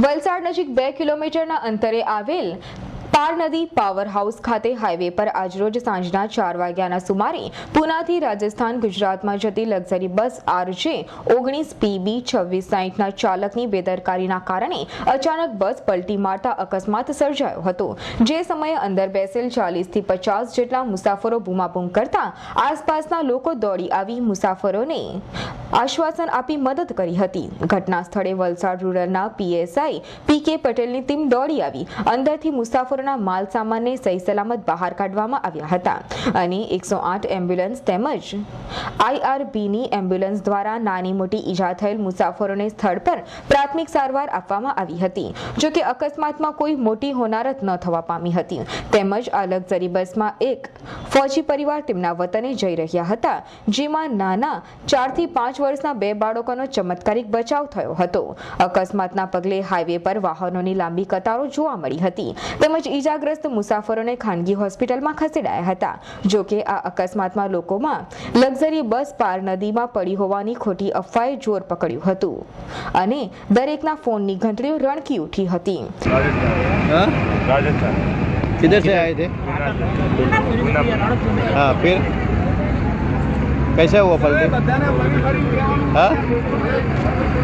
વલસાડ નજીક બે કિલોમીટરના અંતરે આવેલ પાર નદી પાવર હાઉસ ખાતે હાઈવે પર આજરોજ સાંજના ચાર વાગ્યાના સુમારે પુનાથી રાજસ્થાન ગુજરાતમાં જતી લક્ઝરી બસ આરજે ઓગણીસ પીબી છવ્વીસ સાહીઠના ચાલકની બેદરકારીના કારણે અચાનક બસ પલટી મારતા અકસ્માત સર્જાયો હતો. જે સમયે અંદર બેસેલ ચાલીસથી પચાસ જેટલા મુસાફરો બૂમાબૂમ કરતા આસપાસના લોકો દોડી આવી મુસાફરોને આશ્વાસન આપી મદદ કરી હતી. ઘટના સ્થળે વલસાડ રૂરલના પીએસઆઈ પી કે પટેલની ટીમ દોડી આવી. અંદરથી મુસાફરોના માલ સામાનને સહી સલામત બહાર કાઢવામાં આવ્યા હતા અને એકસો આઠ એમ્બ્યુલન્સ તેમજ આઈઆરબીની એમ્બ્યુલન્સ દ્વારા નાની મોટી ઈજા થયેલ મુસાફરોને સ્થળ પર પ્રાથમિક સારવાર આપવામાં આવી હતી, જો કે અકસ્માતમાં કોઈ મોટી હોનારત ન થવા પામી હતી. તેમજ આ લક્ઝરી બસમાં એક ફૌજી પરિવાર તેમના વતને જઈ રહ્યા હતા, જેમાં નાના ચારથી પાંચ વર્ષના બે બાળકોનો ચમત્કારિક બચાવ થયો હતો અકસ્માતના પગલે હાઈવે પર વાહનોની લાંબી કતારો જોવા મળી હતી તેમજ ઈજાગ્રસ્ત મુસાફરોને ખાનગી હોસ્પિટલમાં ખસેડાયા હતા જો કે આ અકસ્માતમાં લોકોમાં લક્ઝરી બસ પાર નદીમાં પડી હોવાની ખોટી અફવાએ જોર પકડ્યું હતું અને દરેકના ફોનની ઘંટડીઓ રણકી ઉઠી હતી राजस्थान हाँ राजस्थान किधर से आए थे पूना हाँ फिर कैसे हुआ पलटी? हाँ।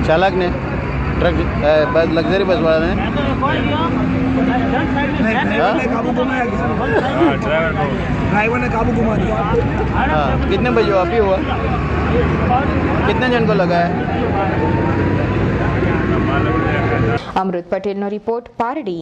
चालक ने ट्रक लग्जरी बस वाला ने? हाँ? ड्राइवर ने काबू घुमा दिया। हाँ कितने बजे आप ही हुआ? कितने जन को लगा है। अमृत पटेल नो रिपोर्ट पारडी।